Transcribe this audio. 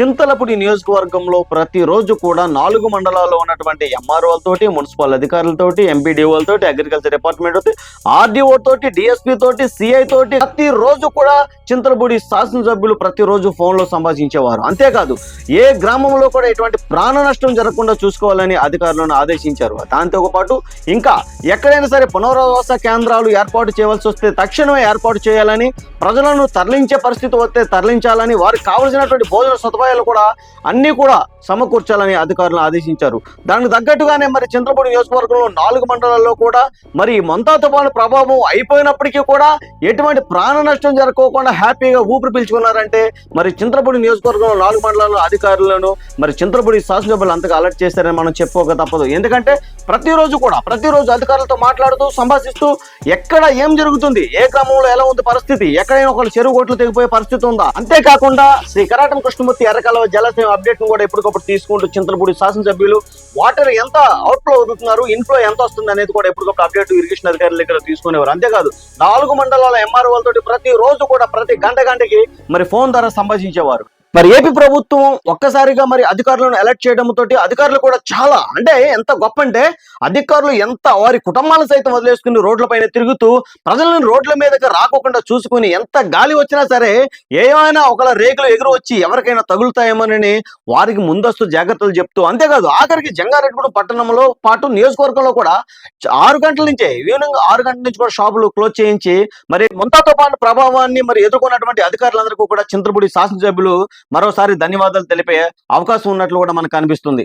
చింతలపూడి నియోజకవర్గంలో ప్రతిరోజు కూడా నాలుగు మండలాల్లో ఉన్నటువంటి ఎంఆర్ఓలతోటి మున్సిపల్ అధికారులతోటి ఎంపీడీఓలతోటి అగ్రికల్చర్ డిపార్ట్మెంట్ తోటి ఆర్డీఓ తోటి డిఎస్పీ తోటి సిఐ తోటి ప్రతిరోజు కూడా చింతలపూడి శాసనసభ్యులు ప్రతిరోజు ఫోన్లో సంభాషించేవారు. అంతేకాదు ఏ గ్రామంలో కూడా ఎటువంటి ప్రాణ నష్టం జరగకుండా చూసుకోవాలని అధికారులను ఆదేశించారు. దాంతో పాటు ఇంకా ఎక్కడైనా సరే పునరావాస కేంద్రాలు ఏర్పాటు చేయవలసి వస్తే తక్షణమే ఏర్పాటు చేయాలని ప్రజలను తరలించే పరిస్థితి వస్తే తరలించాలని వారికి కావలసినటువంటి భోజన సదుపాయాలు కూడా అన్నీ కూడా సమకూర్చాలని అధికారులను ఆదేశించారు. దానికి తగ్గట్టుగానే మరి చంద్రపూడి నియోజకవర్గంలో నాలుగు మండలాల్లో కూడా మరి ఈ మొంతా తుఫాను ప్రభావం అయిపోయినప్పటికీ కూడా ఎటువంటి ప్రాణ నష్టం జరగకోకుండా హ్యాపీగా ఊపిరి పీల్చుకున్నారంటే మరి చింతలపూడి నియోజకవర్గంలో నాలుగు మండలాల్లో అధికారులను మరి చింతలపూడి శాసనసభ్యులు అంతగా అలర్ట్ చేశారని మనం చెప్పుకోక తప్పదు. ఎందుకంటే ప్రతిరోజు కూడా ప్రతిరోజు అధికారులతో మాట్లాడుతూ సంభాషిస్తూ ఎక్కడ ఏం జరుగుతుంది ఏ గ్రామంలో ఎలా ఉంది పరిస్థితి ఎక్కడైనా ఒకళ్ళు చెరువు కొట్లు తెగిపోయే పరిస్థితి ఉందా? అంతేకాకుండా శ్రీ కరాటం కృష్ణమూర్తి ఎర్ర ఎర్రకాలువ జలాశయం అప్డేట్ను కూడా ఎప్పటికప్పుడు తీసుకుంటూ చింతలపూడి శాసనసభ్యులు వాటర్ ఎంత అవుట్ఫ్లో అవుతున్నారు ఇన్ఫ్లో ఎంత వస్తుంది అనేది కూడా ఎప్పటికప్పుడు అప్డేట్ ఇరిగేషన్ అధికారుల దగ్గర తీసుకునేవారు. అంతేకాదు నాలుగు మండలాల ఎంఆర్ఓలతో ప్రతి రోజు కూడా ప్రతి గంట గంటకి మరి ఫోన్ ద్వారా సంభాషించేవారు. మరి ఏపీ ప్రభుత్వం ఒక్కసారిగా మరి అధికారులను అలర్ట్ చేయడం తోటి అధికారులు కూడా చాలా అంటే ఎంత గొప్ప అంటే అధికారులు ఎంత వారి కుటుంబాలను సైతం వదిలేసుకుని రోడ్లపైన తిరుగుతూ ప్రజలను రోడ్ల మీదకి రాకోకుండా చూసుకుని ఎంత గాలి వచ్చినా సరే ఏమైనా ఒకలా రేకులు ఎగురు వచ్చి ఎవరికైనా తగులుతాయేమోనని వారికి ముందస్తు జాగ్రత్తలు చెప్తూ అంతేకాదు ఆఖరికి జంగారెడ్డిగూడెం పట్టణంలో పాటు నియోజకవర్గంలో కూడా ఆరు గంటల నుంచే ఈవినింగ్ ఆరు గంటల నుంచి కూడా షాపులు క్లోజ్ చేయించి మరి ముంతా తుఫాను ప్రభావాన్ని మరి ఎదుర్కొన్నటువంటి అధికారులందరికీ కూడా చింతపూడి శాసనసభ్యులు మరోసారి ధన్యవాదాలు తెలిపే అవకాశం ఉన్నట్లు కూడా మనకు కనిపిస్తుంది